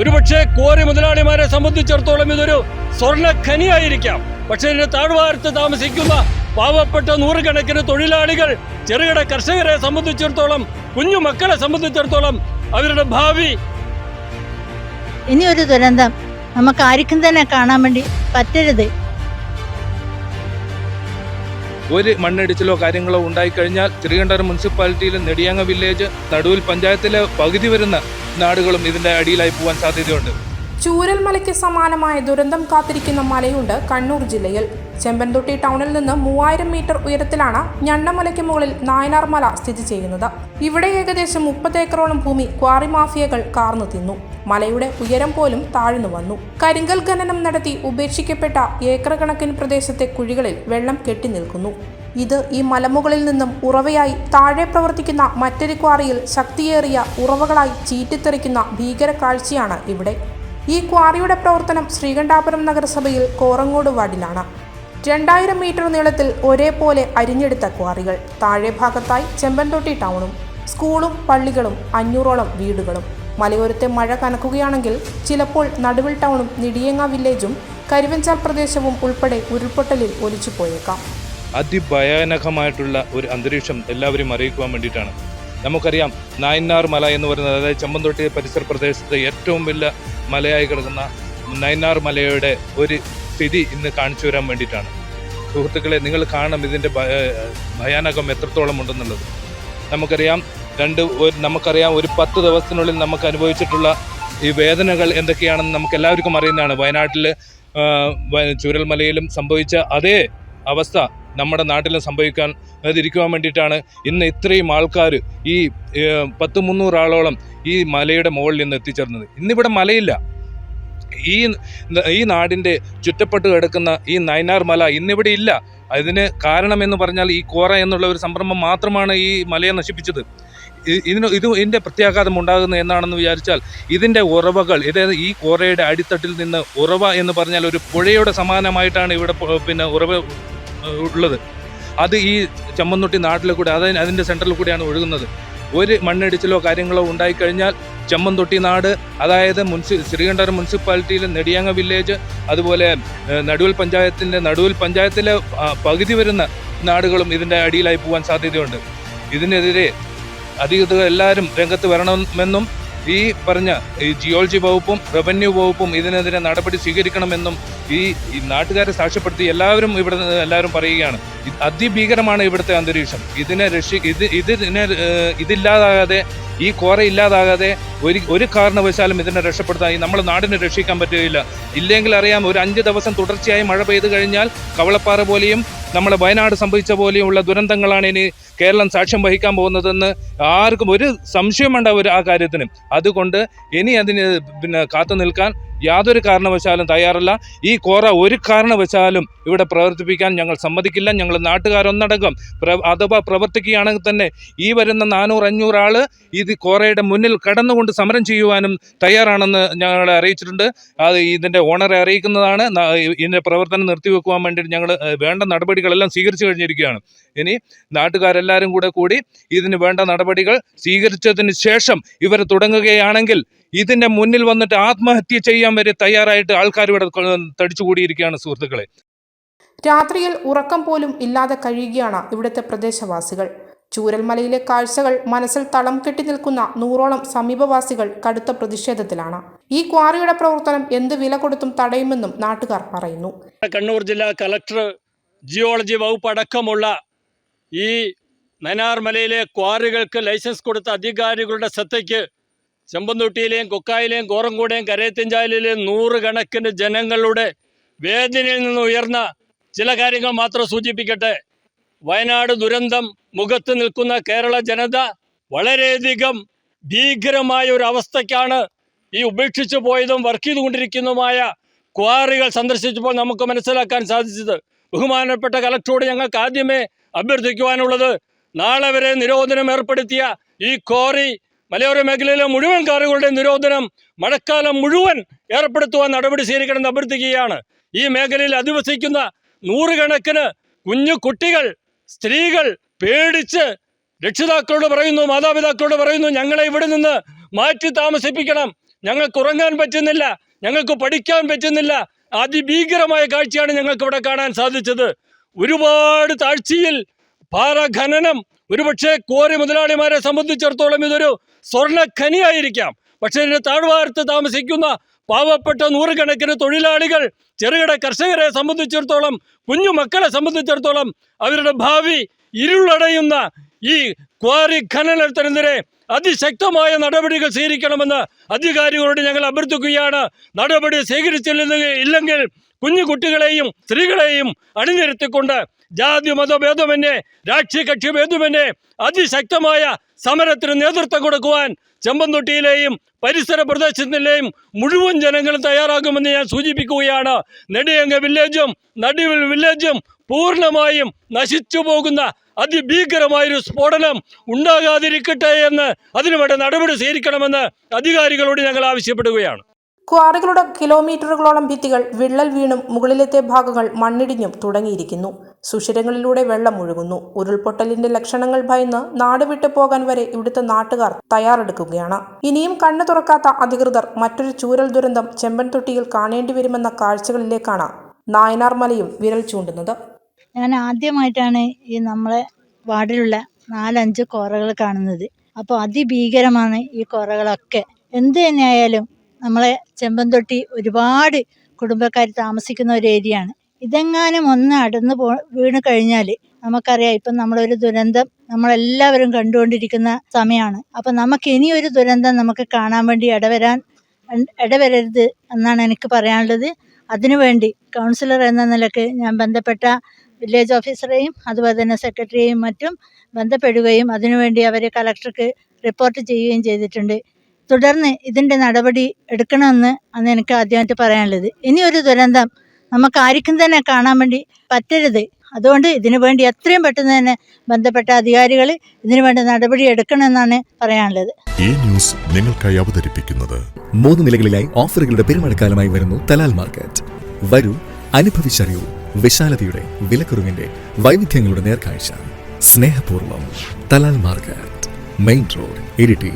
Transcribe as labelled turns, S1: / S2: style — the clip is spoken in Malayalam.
S1: ഒരുപക്ഷെ കോറി മുതലാളിമാരെ സംബന്ധിച്ചിടത്തോളം ഇതൊരു സ്വർണ ഖനിയായിരിക്കാം. പക്ഷെ ഇതിന്റെ താഴ്വാരത്ത് താമസിക്കുന്ന പാവപ്പെട്ട നൂറുകണക്കിന് തൊഴിലാളികൾ ചെറുകിട കർഷകരെ സംബന്ധിച്ചിടത്തോളം കുഞ്ഞു മക്കളെ സംബന്ധിച്ചിടത്തോളം അവരുടെ ഭാവി.
S2: ഇനിയൊരു ഒരു ദുരന്തം. നമുക്ക് ആർക്കും തന്നെ കാണാൻ വേണ്ടി പറ്റരുത്.
S3: ഒരു മണ്ണിടിച്ചിലോ കാര്യങ്ങളോ ഉണ്ടായിക്കഴിഞ്ഞാൽ തിരുവനന്തപുരം മുനിസിപ്പാലിറ്റിയിലെ നെടിയാങ്ങ വില്ലേജ് നടുവിൽ പഞ്ചായത്തിലെ പകുതി വരുന്ന നാടുകളും ഇതിന്റെ അടിയിലായി പോകാൻ സാധ്യതയുണ്ട്.
S4: ചൂരൽമലയ്ക്ക് സമാനമായ ദുരന്തം കാത്തിരിക്കുന്ന മലയുണ്ട് കണ്ണൂർ ജില്ലയിൽ. ചെമ്പൻതൊട്ടി ടൗണിൽ നിന്ന് മൂവായിരം മീറ്റർ ഉയരത്തിലാണ് ഞണ്ണമലയ്ക്ക് മുകളിൽ നായനാർ മല സ്ഥിതി ചെയ്യുന്നത്. ഇവിടെ ഏകദേശം മുപ്പത് ഏക്കറോളം ഭൂമി ക്വാറി മാഫിയകൾ കാർന്നു തിന്നു. മലയുടെ ഉയരം പോലും താഴ്ന്നു വന്നു. കരിങ്കൽ ഖനനം നടത്തി ഉപേക്ഷിക്കപ്പെട്ട ഏക്കർ കണക്കിന് പ്രദേശത്തെ കുഴികളിൽ വെള്ളം കെട്ടി നിൽക്കുന്നു. ഇത് ഈ മലമുകളിൽ നിന്നും ഉറവയായി താഴെ പ്രവർത്തിക്കുന്ന മറ്റൊരു ക്വാറിയിൽ ശക്തിയേറിയ ഉറവകളായി ചീറ്റിത്തെറിക്കുന്ന ഭീകര കാഴ്ചയാണ് ഇവിടെ. ഈ ക്വാറിയുടെ പ്രവർത്തനം ശ്രീകണ്ഠാപുരം നഗരസഭയിൽ കോറങ്ങോട് വാർഡിലാണ്. രണ്ടായിരം മീറ്റർ നീളത്തിൽ ഒരേപോലെ അരിഞ്ഞെടുത്ത ക്വാറികൾ താഴെ ഭാഗത്തായി ചെമ്പൻതൊട്ടി ടൗണും സ്കൂളും പള്ളികളും അഞ്ഞൂറോളം വീടുകളും. മലയോരത്തെ മഴ കനക്കുകയാണെങ്കിൽ ചിലപ്പോൾ നടുവിൽ ടൗണും നിടിയങ്ങ വില്ലേജും കരുവഞ്ചാൽ പ്രദേശവും ഉൾപ്പെടെ ഉരുൾപൊട്ടലിൽ ഒലിച്ചു പോയേക്കാം
S3: അതിഭയാനകമായിട്ടുള്ള ഒരു അന്തരീക്ഷം എല്ലാവരും അറിയിക്കുവാൻ വേണ്ടിയിട്ടാണ്. നമുക്കറിയാം നായനാർ മല എന്ന് പറയുന്നത് അതായത് ചമ്പന്തൊട്ടി പരിസര പ്രദേശത്തെ ഏറ്റവും വലിയ മലയായി കിടക്കുന്ന നയനാർ മലയുടെ ഒരു സ്ഥിതി ഇന്ന് കാണിച്ചു വരാൻ വേണ്ടിയിട്ടാണ്. സുഹൃത്തുക്കളെ നിങ്ങൾ കാണണം ഇതിന്റെ ഭയാനകം എത്രത്തോളം ഉണ്ടെന്നുള്ളത്. നമുക്കറിയാം രണ്ട് ഒരു- നമുക്കറിയാം ഒരു പത്ത് ദിവസത്തിനുള്ളിൽ നമുക്ക് അനുഭവിച്ചിട്ടുള്ള ഈ വേദനകൾ എന്തൊക്കെയാണെന്ന് നമുക്ക് എല്ലാവർക്കും അറിയുന്നതാണ് വയനാട്ടിൽ ചുരൽമലയിലും സംഭവിച്ച അതേ അവസ്ഥ നമ്മുടെ നാട്ടിലും സംഭവിക്കാൻ അതിരിക്കുവാൻ വേണ്ടിയിട്ടാണ്. ഇന്ന് ഇത്രയും ആൾക്കാർ ഈ പത്ത് മുന്നൂറ് ആളോളം ഈ മലയുടെ മുകളിൽ നിന്ന് എത്തിച്ചേർന്നത്. ഇന്നിവിടെ മലയില്ല. ഈ ഈ നാടിന്റെ ചുറ്റപ്പെട്ട് കിടക്കുന്ന ഈ നയനാർ മല ഇന്നിവിടെ ഇല്ല. അതിന് കാരണം എന്ന് പറഞ്ഞാൽ ഈ കോറ എന്നുള്ള ഒരു സംരംഭം മാത്രമാണ് ഈ മലയെ നശിപ്പിച്ചത്. ഇതിന് ഇത് ഇതിന്റെ പ്രത്യാഘാതം ഉണ്ടാകുന്നത് എന്നാണെന്ന് വിചാരിച്ചാൽ ഇതിന്റെ ഉറവകൾ അതായത് ഈ കോറയുടെ അടിത്തട്ടിൽ നിന്ന് ഉറവ എന്ന് പറഞ്ഞാൽ ഒരു പുഴയുടെ സമാനമായിട്ടാണ് ഇവിടെ പിന്നെ ഉറവ ഉള്ളത്. അത് ഈ ചമ്മന്തൊട്ടി നാട്ടിൽ കൂടെ അതായത് അതിന്റെ സെന്ററിൽ കൂടെയാണ് ഒഴുകുന്നത്. ഒരു മണ്ണിടിച്ചിലോ കാര്യങ്ങളോ ഉണ്ടായിക്കഴിഞ്ഞാൽ ചമ്മന്തൊട്ടി നാട് അതായത് മുൻസി ശ്രീകണ്ഠരം മുനിസിപ്പാലിറ്റിയിലെ നെടിയാങ്ങ വില്ലേജ് അതുപോലെ നടുവൽ പഞ്ചായത്തിന്റെ നടുവൽ പഞ്ചായത്തിലെ പകുതി വരുന്ന നാടുകളും ഇതിന്റെ അടിയിലായി പോകാൻ സാധ്യതയുണ്ട്. ഇതിനെതിരെ അധികൃതർ എല്ലാവരും രംഗത്ത് വരണമെന്നും ഈ പറഞ്ഞ ഈ ജിയോളജി വകുപ്പും റവന്യൂ വകുപ്പും ഇതിനെതിരെ നടപടി സ്വീകരിക്കണമെന്നും ഈ നാട്ടുകാരെ സാക്ഷ്യപ്പെടുത്തി എല്ലാവരും ഇവിടെ നിന്ന് എല്ലാവരും പറയുകയാണ്. അതിഭീകരമാണ് ഇവിടുത്തെ അന്തരീക്ഷം. ഇതിനെ രക്ഷി ഇത് ഇതിനെ ഇതില്ലാതാകാതെ ഈ കോറ ഇല്ലാതാകാതെ ഒരു ഒരു കാരണവശാലും ഇതിനെ രക്ഷപ്പെടുത്താൻ നമ്മൾ നാടിനെ രക്ഷിക്കാൻ പറ്റുകയില്ല. ഇല്ലെങ്കിൽ അറിയാം ഒരു അഞ്ച് ദിവസം തുടർച്ചയായി മഴ പെയ്തു കഴിഞ്ഞാൽ കവളപ്പാറ പോലെയും നമ്മളെ വയനാട് സംഭവിച്ച പോലെയുള്ള ദുരന്തങ്ങളാണ് ഇനി കേരളം സാക്ഷ്യം വഹിക്കാൻ പോകുന്നതെന്ന് ആർക്കും ഒരു സംശയം ഒരു ആ കാര്യത്തിന്. അതുകൊണ്ട് ഇനി അതിന് പിന്നെ കാത്തു നിൽക്കാൻ യാതൊരു കാരണവശാലും തയ്യാറല്ല. ഈ കോറ ഒരു കാരണവശാലും ഇവിടെ പ്രവർത്തിപ്പിക്കാൻ ഞങ്ങൾ സമ്മതിക്കില്ല. ഞങ്ങൾ നാട്ടുകാരൊന്നടങ്കം പ്ര അഥവാ പ്രവർത്തിക്കുകയാണെങ്കിൽ തന്നെ ഈ വരുന്ന നാനൂറ് അഞ്ഞൂറ് ആൾ ഇത് കോറയുടെ മുന്നിൽ കടന്നുകൊണ്ട് സമരം ചെയ്യുവാനും തയ്യാറാണെന്ന് ഞങ്ങളെ അറിയിച്ചിട്ടുണ്ട്. അത് ഇതിന്റെ ഓണറെ അറിയിക്കുന്നതാണ്. ഇതിന്റെ പ്രവർത്തനം നിർത്തിവെക്കുവാൻ വേണ്ടിയിട്ട് ഞങ്ങൾ വേണ്ട നടപടികളെല്ലാം സ്വീകരിച്ചു കഴിഞ്ഞിരിക്കുകയാണ്. ഇനി നാട്ടുകാരെല്ലാവരും കൂടെ കൂടി ഇതിന് വേണ്ട നടപടികൾ സ്വീകരിച്ചതിന് ശേഷം ഇവർ തുടങ്ങുകയാണെങ്കിൽ ഇതിന്റെ മുന്നിൽ വന്നിട്ട് ആത്മഹത്യ ചെയ്യാൻ വരെ തയ്യാറായിട്ട് ആൾക്കാർ ഇവിടെ തടിച്ചുകൂടിയിരിക്കുകയാണ് സുഹൃത്തുക്കളെ.
S4: രാത്രിയിൽ ഉറക്കം പോലും ഇല്ലാതെ കഴിയുകയാണ് ഇവിടുത്തെ പ്രദേശവാസികൾ. ചൂരൽമലയിലെ കാഴ്ചകൾ മനസ്സിൽ തളം കെട്ടി നിൽക്കുന്ന നൂറോളം സമീപവാസികൾ കടുത്ത പ്രതിഷേധത്തിലാണ്. ഈ ക്വാറിയുടെ പ്രവർത്തനം എന്ത് വില കൊടുത്തും തടയുമെന്നും നാട്ടുകാർ പറയുന്നു.
S1: കണ്ണൂർ ജില്ലാ കളക്ടർ ജിയോളജി വകുപ്പ് അടക്കമുള്ള ഈ നനാർമലയിലെ ക്വാറികൾക്ക് ലൈസൻസ് കൊടുത്ത അധികാരികളുടെ ശ്രദ്ധയ്ക്ക് ചെമ്പന്തൊട്ടിയിലെയും കൊക്കായിലെയും കോറങ്കൂടെയും കരയത്തിഞ്ചാലിലെയും നൂറുകണക്കിന് ജനങ്ങളുടെ വേദനയിൽ നിന്ന് ഉയർന്ന ചില കാര്യങ്ങൾ മാത്രം സൂചിപ്പിക്കട്ടെ. വയനാട് ദുരന്തം മുഖത്ത് നിൽക്കുന്ന കേരള ജനത വളരെയധികം ഭീകരമായ ഒരു അവസ്ഥയ്ക്കാണ് ഈ ഉപേക്ഷിച്ചു പോയതും വർക്ക് ചെയ്തുകൊണ്ടിരിക്കുന്നതുമായ ക്വാറികൾ സന്ദർശിച്ചപ്പോൾ നമുക്ക് മനസ്സിലാക്കാൻ സാധിച്ചത്. ബഹുമാനപ്പെട്ട കലക്ടറോട് ഞങ്ങൾക്ക് ആദ്യമേ അഭ്യർത്ഥിക്കുവാനുള്ളത് നാളെ വരെ നിരോധനം ഏർപ്പെടുത്തിയ ഈ ക്വാറി മലയോര മേഖലയിലെ മുഴുവൻ കാറുകളുടെ നിരോധനം മഴക്കാലം മുഴുവൻ ഏർപ്പെടുത്തുവാൻ നടപടി സ്വീകരിക്കണമെന്ന് അഭ്യർത്ഥിക്കുകയാണ്. ഈ മേഖലയിൽ അധിവസിക്കുന്ന നൂറുകണക്കിന് കുഞ്ഞു കുട്ടികൾ സ്ത്രീകൾ പേടിച്ച് രക്ഷിതാക്കളോട് പറയുന്നു മാതാപിതാക്കളോട് പറയുന്നു ഞങ്ങളെ ഇവിടെ നിന്ന് മാറ്റി താമസിപ്പിക്കണം. ഞങ്ങൾക്ക് ഉറങ്ങാൻ പറ്റുന്നില്ല. ഞങ്ങൾക്ക് പഠിക്കാൻ പറ്റുന്നില്ല. അതിഭീകരമായ കാഴ്ചയാണ് ഞങ്ങൾക്ക് ഇവിടെ കാണാൻ സാധിച്ചത്. ഒരുപാട് താഴ്ചയിൽ പാറ ഖനനം ഒരുപക്ഷെ കോറി മുതലാളിമാരെ സംബന്ധിച്ചിടത്തോളം ഇതൊരു സ്വർണ ഖനിയായിരിക്കാം പക്ഷെ ഇതിന്റെ താഴ്വാരത്ത് താമസിക്കുന്ന പാവപ്പെട്ട നൂറുകണക്കിന് തൊഴിലാളികൾ ചെറുകിട കർഷകരെ സംബന്ധിച്ചിടത്തോളം കുഞ്ഞു മക്കളെ സംബന്ധിച്ചിടത്തോളം അവരുടെ ഭാവി ഇരുളടയുന്ന ഈ ക്വാറി ഖനനത്തിനെതിരെ അതിശക്തമായ നടപടികൾ സ്വീകരിക്കണമെന്ന് അധികാരികളോട് ഞങ്ങൾ അഭ്യർത്ഥിക്കുകയാണ്. നടപടി സ്വീകരിച്ചില്ലെങ്കിൽ ഇല്ലെങ്കിൽ കുഞ്ഞു കുട്ടികളെയും സ്ത്രീകളെയും അണിനിരത്തിക്കൊണ്ട് ജാതി മതഭേദമന്യേ രാഷ്ട്രീയ കക്ഷി ഭേദമന്യേ അതിശക്തമായ സമരത്തിന് നേതൃത്വം കൊടുക്കുവാൻ ചെമ്പന്തൊട്ടിയിലെയും പരിസര പ്രദേശത്തിലെയും മുഴുവൻ ജനങ്ങളും തയ്യാറാകുമെന്ന് ഞാൻ സൂചിപ്പിക്കുകയാണ്. നെടിയങ്ക വില്ലേജും നടുവിൽ വില്ലേജും പൂർണമായും നശിച്ചു പോകുന്ന അതിഭീകരമായൊരു സ്ഫോടനം ഉണ്ടാകാതിരിക്കട്ടെ എന്ന് അതിനുവേണ്ട നടപടി സ്വീകരിക്കണമെന്ന് അധികാരികളോട് ഞങ്ങൾ ആവശ്യപ്പെടുകയാണ്.
S4: ക്വാറികളുടെ കിലോമീറ്ററുകളോളം ഭിത്തികൾ വിള്ളൽ വീണും മുകളിലത്തെ ഭാഗങ്ങൾ മണ്ണിടിഞ്ഞും തുടങ്ങിയിരിക്കുന്നു. സുഷിരങ്ങളിലൂടെ വെള്ളം ഒഴുകുന്നു. ഉരുൾപൊട്ടലിന്റെ ലക്ഷണങ്ങൾ ഭയന്ന് നാട് വിട്ടു പോകാൻ വരെ ഇവിടുത്തെ നാട്ടുകാർ തയ്യാറെടുക്കുകയാണ്. ഇനിയും കണ്ണു തുറക്കാത്ത അധികൃതർ മറ്റൊരു ചൂരൽ ദുരന്തം ചെമ്പൻ തൊട്ടിയിൽ കാണേണ്ടി വരുമെന്ന കാഴ്ചകളിലേക്കാണ് നായനാർ മലയും വിരൽ ചൂണ്ടുന്നത്.
S2: ഞാൻ ആദ്യമായിട്ടാണ് ഈ നമ്മളെ വാർഡിലുള്ള നാലഞ്ച് കോറകൾ കാണുന്നത്. അപ്പോൾ അതിഭീകരമാണ് ഈ കോറകളൊക്കെ എന്ത് തന്നെയായാലും നമ്മളെ ചെമ്പന്തൊട്ടി ഒരുപാട് കുടുംബക്കാർ താമസിക്കുന്ന ഒരു ഏരിയയാണ്. ഇതെങ്ങാനും ഒന്ന് അടന്ന് പോ വീണ് കഴിഞ്ഞാൽ നമുക്കറിയാം ഇപ്പം നമ്മളൊരു ദുരന്തം നമ്മളെല്ലാവരും കണ്ടുകൊണ്ടിരിക്കുന്ന സമയമാണ് അപ്പം നമുക്ക് ഇനിയൊരു ദുരന്തം നമുക്ക് കാണാൻ വേണ്ടി ഇടവരാൻ ഇടവരരുത് എന്നാണ് എനിക്ക് പറയാനുള്ളത്. അതിനുവേണ്ടി കൗൺസിലർ എന്ന നിലയ്ക്ക് ഞാൻ ബന്ധപ്പെട്ട വില്ലേജ് ഓഫീസറെയും അതുപോലെ തന്നെ സെക്രട്ടറിയെയും മറ്റും ബന്ധപ്പെടുകയും അതിനുവേണ്ടി അവർ കളക്ടർക്ക് റിപ്പോർട്ട് ചെയ്യുകയും ചെയ്തിട്ടുണ്ട്. തുടർന്ന് ഇതിന്റെ നടപടി എടുക്കണമെന്ന് അന്ന് എനിക്ക് ആദ്യമായിട്ട് പറയാനുള്ളത്. ഇനിയൊരു ദുരന്തം നമുക്ക് ആർക്കും തന്നെ കാണാൻ വേണ്ടി പറ്റരുത്. അതുകൊണ്ട് ഇതിനു വേണ്ടി എത്രയും പെട്ടെന്ന് തന്നെ ബന്ധപ്പെട്ട അധികാരികൾ ഇതിനു വേണ്ട നടപടി എടുക്കണമെന്നാണ് പറയാനുള്ളത്.
S5: ഈ ന്യൂസ് നിങ്ങൾക്കായി അവതരിപ്പിക്കുന്നത്
S6: മൂന്ന് നിലകളിലായി ഓഫറുകളുടെ പെരുമഴക്കാലമായി വരുന്നു തലാൽ മാർക്കറ്റ്. വരൂ അനുഭവിച്ചറിയൂ വിശാലതയുടെ വിലക്കുറവിന്റെ വൈവിധ്യങ്ങളുടെ നേർക്കാഴ്ച. സ്നേഹപൂർവം Talal market main road Iritty.